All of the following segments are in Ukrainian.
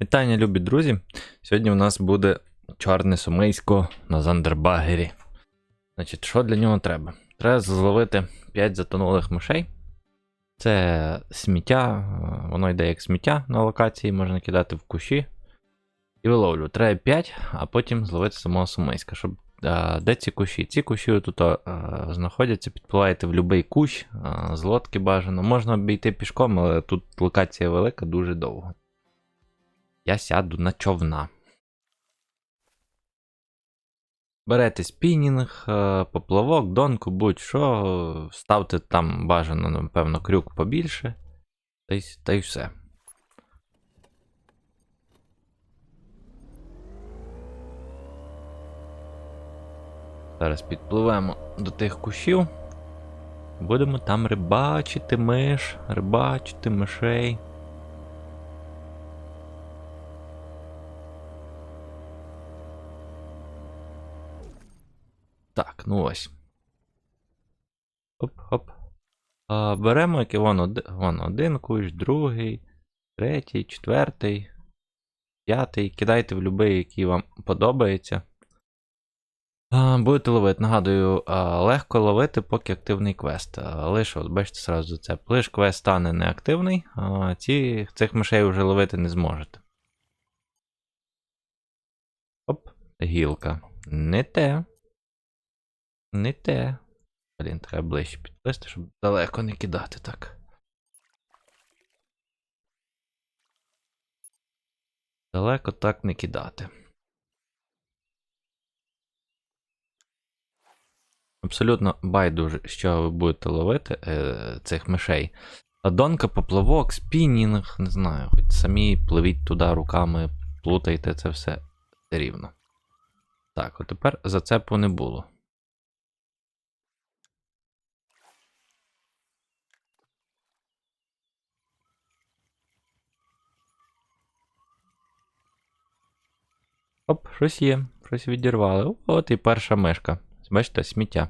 Вітання, любі друзі. Сьогодні у нас буде чорне сумисько на Зандербагері. Значить, що для нього треба? Треба зловити 5 затонулих мишей. Це сміття, е, воно йде як сміття на локації, можна кидати в кущі. І виловлю. Треба 5, а потім зловити самого сумиська. Щоб, а, де ці кущі? Ці кущі тут а, знаходяться, підпливаєте в будь-який кущ, а, з лодки бажано. Можна обійти пішком, але тут локація велика, дуже довго. Я сяду на човна. Берете спінінг, е, поплавок, донку, будь-що, ставте там бажано, напевно, крюк побільше. Та й, та й все. Зараз підпливемо до тих кущів. Будемо там рибачити миш, рибачити мишей. Так, ну ось. Оп-оп. А, беремо який вон, оди- вон один кущ, другий, третій, четвертий, п'ятий. Кидайте в будь-який, який вам подобається. А, будете ловити. Нагадую, а, легко ловити, поки активний квест. А, лише, от бачите, сразу це. Лиш квест стане неактивний, а ці, цих мишей вже ловити не зможете. Оп, гілка. Не те. Не те. Блін, треба ближче підплисти, щоб далеко не кидати так. Далеко так не кидати. Абсолютно байдуже, що ви будете ловити е, цих мишей. А Донка, поплавок, спінінг, не знаю, хоч самі пливіть туди руками, плутайте це все рівно. Так, от тепер зацепу не було. Оп, щось є, щось відірвали. От і перша мишка. Бачите, сміття.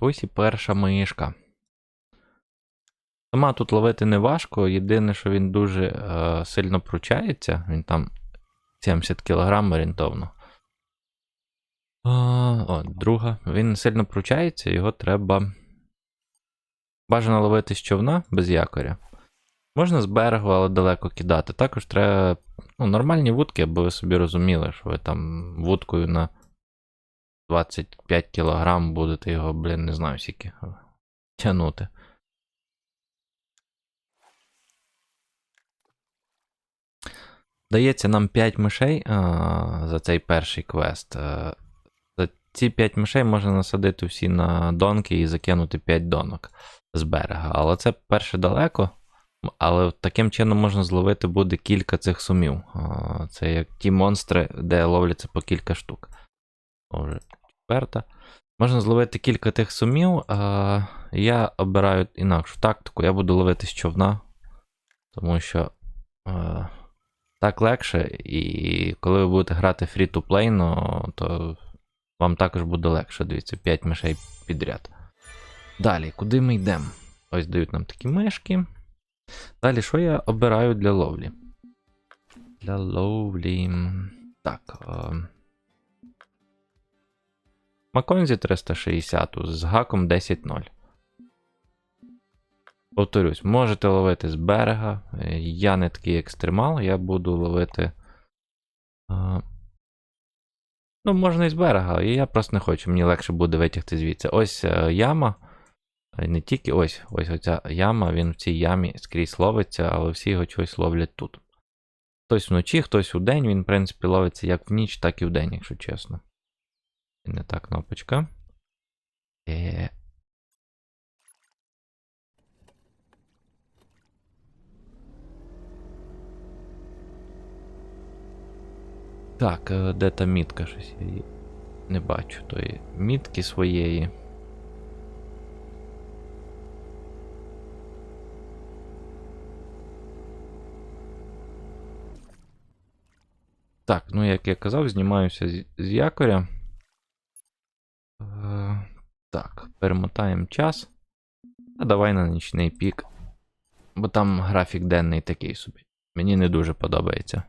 Ось і перша мишка. Сама тут ловити не важко, єдине, що він дуже е, сильно пручається. Він там 70 кг орієнтовно. А, о, друга. Він сильно пручається, його треба. Бажано ловити з човна без якоря. Можна з берегу, але далеко кидати. Також треба ну, нормальні вудки, аби ви собі розуміли, що ви там вудкою на 25 кг будете його, блін, не знаю скільки тягнути. Дається нам 5 мишей а, за цей перший квест. А, за ці 5 мишей можна насадити всі на донки і закинути 5 донок з берега. Але це перше далеко. Але таким чином можна зловити буде кілька цих сумів. Це як ті монстри, де ловляться по кілька штук. Уже четверта. Можна зловити кілька тих сумів. Я обираю інакшу тактику. Я буду ловити з човна. Тому що так легше, і коли ви будете грати free-to-play, ну, то вам також буде легше. Дивіться, 5 мишей підряд. Далі, куди ми йдемо? Ось дають нам такі мишки. Далі, що я обираю для ловлі? Для ловлі. Так. Е... Маконзі 360 з гаком 10.0. Повторюсь, можете ловити з берега. Е, Я не такий екстремал, я буду ловити. Е... Ну, можна і з берега, і я просто не хочу, мені легше буде витягти звідси. Ось яма. Е, Не тільки ось ось оця яма, він в цій ямі скрізь ловиться, але всі його чогось ловлять тут. Хтось вночі, хтось у день, він, в принципі, ловиться як в ніч, так і в день, якщо чесно. І не та кнопочка. Е... Так, е, де та мітка щось? Я її не бачу тої мітки своєї. Так, ну як я казав, знімаюся з, з якоря. Е, так, перемотаємо час. А давай на нічний пік. Бо там графік денний такий собі. Мені не дуже подобається.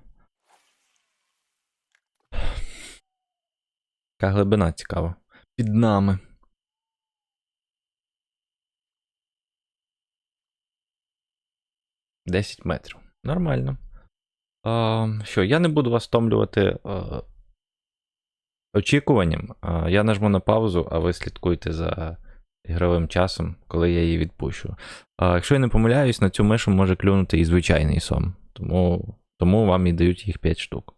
Яка глибина цікава. Під нами. Десять метрів. Нормально. Що, я не буду вас втомлювати очікуванням. Я нажму на паузу, а ви слідкуйте за ігровим часом, коли я її відпущу. Якщо я не помиляюсь, на цю мишу може клюнути і звичайний сом. Тому, тому вам і дають їх 5 штук.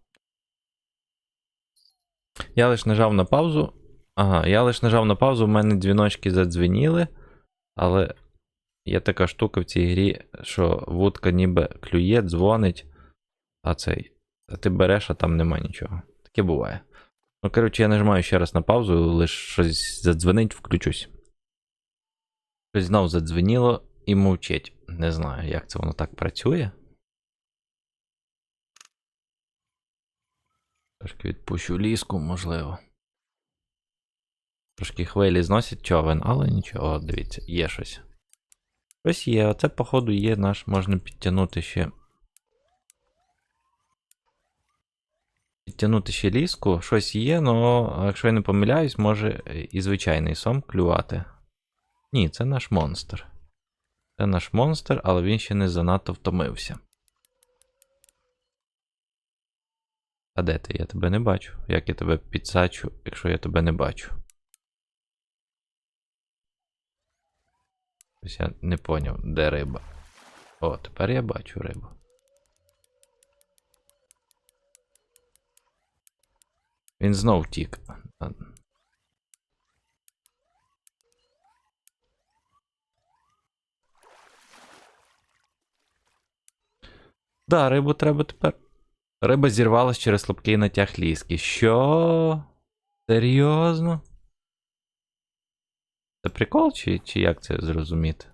Я лише нажав на паузу. Ага, я лише нажав на паузу, в мене дзвіночки задзвеніли, але є така штука в цій грі, що вудка ніби клює, дзвонить, а цей. А ти береш, а там нема нічого. Таке буває. Ну, коротше, я нажимаю ще раз на паузу, лише щось задзвонить, включусь. Щось знов задзвеніло і мовчить. Не знаю, як це воно так працює. Трошки відпущу ліску, можливо. Трошки хвилі зносять човен, але нічого, дивіться, є щось. Щось є, оце, походу, є наш, можна підтягнути ще. Підтягнути ще ліску, щось є, але якщо я не помиляюсь, може і звичайний сом клювати. Ні, це наш монстр. Це наш монстр, але він ще не занадто втомився. А де ти? Я тебе не бачу. Як я тебе підсачу, якщо я тебе не бачу? Ось я не поняв, де риба. О, тепер я бачу рибу. Він знов втік. Да, рибу треба тепер. Риба зірвалась через слабкий натяг ліски. Що? Серйозно? Це прикол, чи, чи як це зрозуміти?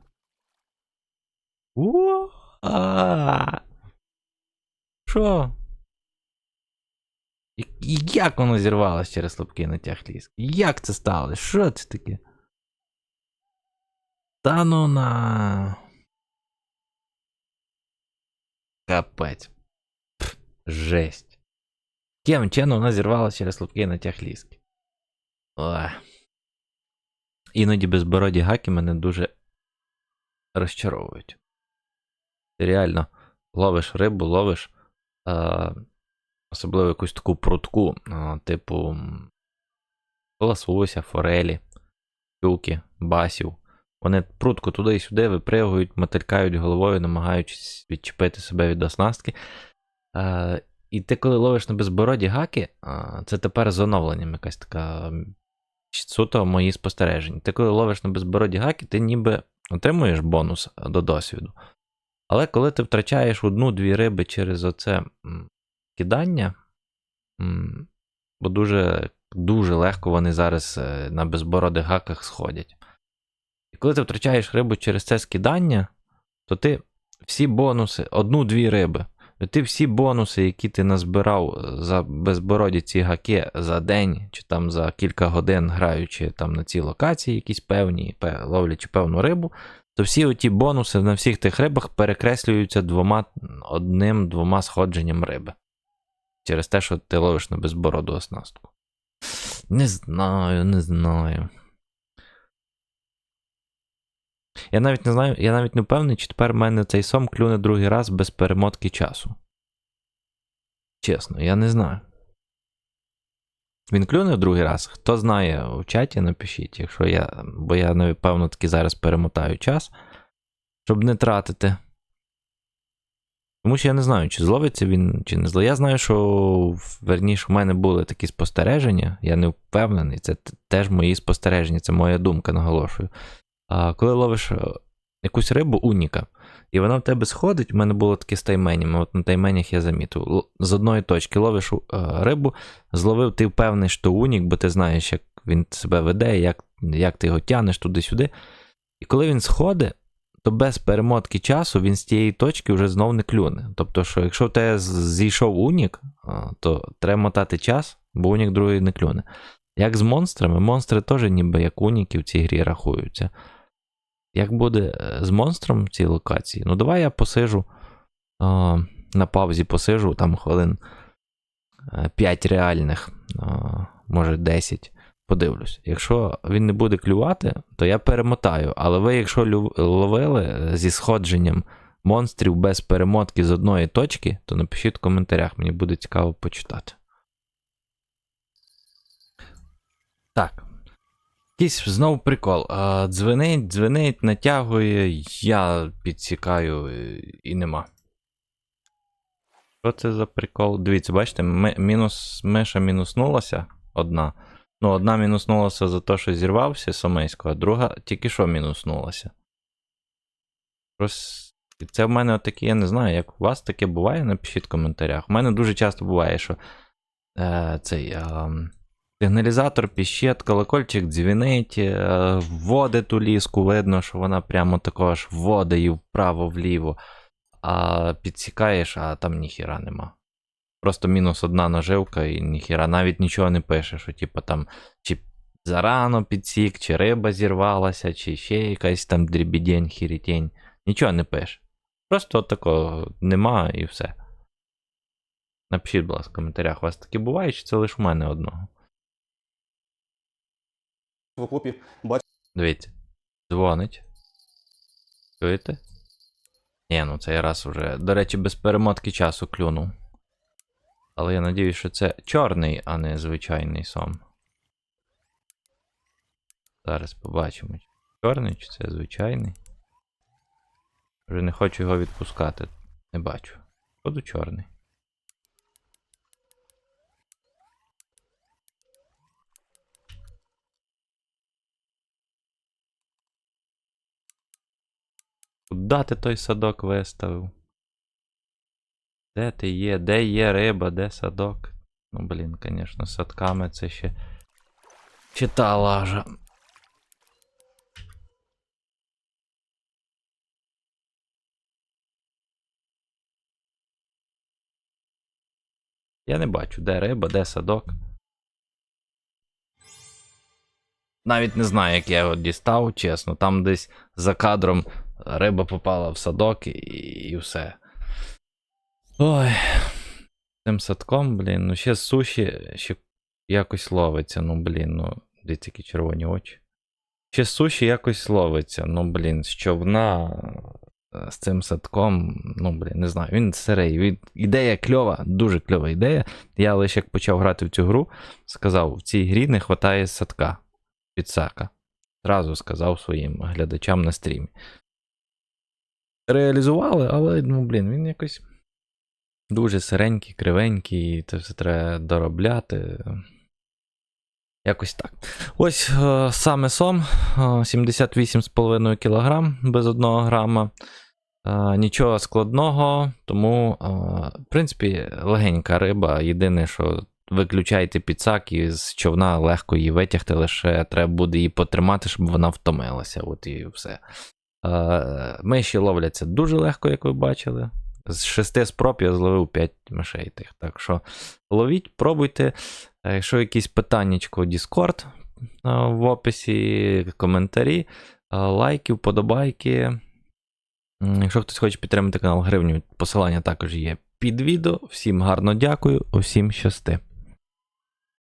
Що? І, як воно зірвалось через слабкий натяг ліски? Як це сталося? Що це таке? Та ну на. Капець. Пф, жесть. Ким чином вона зірвалася через слабкий натяг ліски. Ох. Іноді безбороді гаки мене дуже розчаровують. Реально ловиш рибу, ловиш е, особливо якусь таку прутку, типу лосуся, форелі, щуки, басів. Вони прутку туди і сюди випригують, мотилькають головою, намагаючись відчепити себе від оснастки. І ти, коли ловиш на безбороді гаки, це тепер з оновленням якась така суто мої спостереження. Ти коли ловиш на безбороді гаки, ти ніби отримуєш бонус до досвіду. Але коли ти втрачаєш одну-дві риби через оце кидання, бо дуже дуже легко вони зараз е, на безбородих гаках сходять. І коли ти втрачаєш рибу через це скидання, то ти всі бонуси, одну-дві риби, ти всі бонуси, які ти назбирав за безбороді ці гаки за день, чи там за кілька годин граючи там на ці локації, якісь певні, ловлячи певну рибу, то всі оті бонуси на всіх тих рибах перекреслюються двома, одним-двома сходженням риби. Через те, що ти ловиш на безбороду оснастку. Не знаю, не знаю. Я навіть не знаю, я навіть не впевнений, чи тепер в мене цей сом клюне другий раз без перемотки часу. Чесно, я не знаю. Він клюне в другий раз. Хто знає у чаті, напишіть, якщо я. Бо я, напевно, таки зараз перемотаю час, щоб не тратити. Тому що я не знаю, чи зловиться він, чи не зловиться. Я знаю, що верніше, у мене були такі спостереження, я не впевнений, це теж мої спостереження, це моя думка, наголошую. А коли ловиш е, якусь рибу уніка, і вона в тебе сходить, у мене було таке з тайменями, от на тайменях я замітив. З одної точки ловиш е, рибу, зловив, ти впевнений, що унік, бо ти знаєш, як він себе веде, як, як ти його тянеш туди-сюди. І коли він сходить, то без перемотки часу він з тієї точки вже знов не клюне. Тобто, що якщо в тебе зійшов унік, то треба мотати час, бо унік другий не клюне. Як з монстрами, монстри теж ніби як уніки в цій грі рахуються. Як буде е, з монстром в цій локації? Ну, давай я посижу. А, на паузі посижу, там хвилин 5 реальних, а, може 10. Подивлюсь. Якщо він не буде клювати, то я перемотаю. Але ви, якщо ловили зі сходженням монстрів без перемотки з одної точки, то напишіть в коментарях, мені буде цікаво почитати. Так. Якийсь знову прикол. Дзвенить, дзвенить, натягує, я підсікаю е, і нема. Що це за прикол? Дивіться, бачите, ми- мінус, миша мінуснулася одна. Ну, одна мінуснулася за те, що зірвався Сомейського, а друга тільки що мінуснулася. Просто це в мене отаке, я не знаю, як у вас таке буває, напишіть в коментарях. У мене дуже часто буває, що е, цей е, сигналізатор піщет, колокольчик дзвінить, е, вводить ту ліску, видно, що вона прямо також вводить її вправо-вліво, а підсікаєш, а там ніхіра нема. Просто мінус одна наживка і ніхіра, навіть нічого не пише, що типу там чи зарано підсік, чи риба зірвалася, чи ще якась там дрібідень, хірітень. Нічого не пише. Просто от такого нема і все. Напишіть, будь ласка, в коментарях, у вас таке буває, чи це лише у мене одного? в окопі бачив Дивіться. Дзвонить. Чуєте? Ні, ну цей раз уже. До речі, без перемотки часу клюнув. Але я надіюсь, що це чорний, а не звичайний сом. Зараз побачимо. чи Чорний чи це звичайний. Вже не хочу його відпускати. Не бачу. Буду чорний. Куда ти той садок виставив? Де ти є? Де є риба, де садок? Ну, блін, звісно, садками це ще. Ще та лажа. Я не бачу, де риба, де садок. Навіть не знаю, як я його дістав, чесно. Там десь за кадром риба попала в садок і, і все. Ой. Цим садком, блін, ну ще суші ще якось ловиться, ну блін, ну, дивіться, які червоні очі. Ще суші якось ловиться, ну блін, з човна е, з цим садком, ну блін, не знаю, він сирий. Він, ідея кльова, дуже кльова ідея. Я лише як почав грати в цю гру, сказав, в цій грі не вистачає садка. Підсака. Зразу сказав своїм глядачам на стрімі. Реалізували, але, ну, блін, він якось дуже сиренький, кривенький, це все треба доробляти. Якось так. Ось е, саме сом е, 78,5 кг без 1 грама. Е, нічого складного, тому, е, в принципі, легенька риба. Єдине, що виключайте підсак і з човна легко її витягти, лише треба буде її потримати, щоб вона втомилася. От і все. Е, Миші ловляться дуже легко, як ви бачили. З шести спроб я зловив 5 мишей тих. Так що ловіть, пробуйте. Е, Якщо якісь питаннячко Discord е, в описі, коментарі, е, лайки, вподобайки. Якщо хтось хоче підтримати канал гривню, посилання також є під відео. Всім гарно дякую, усім щасти.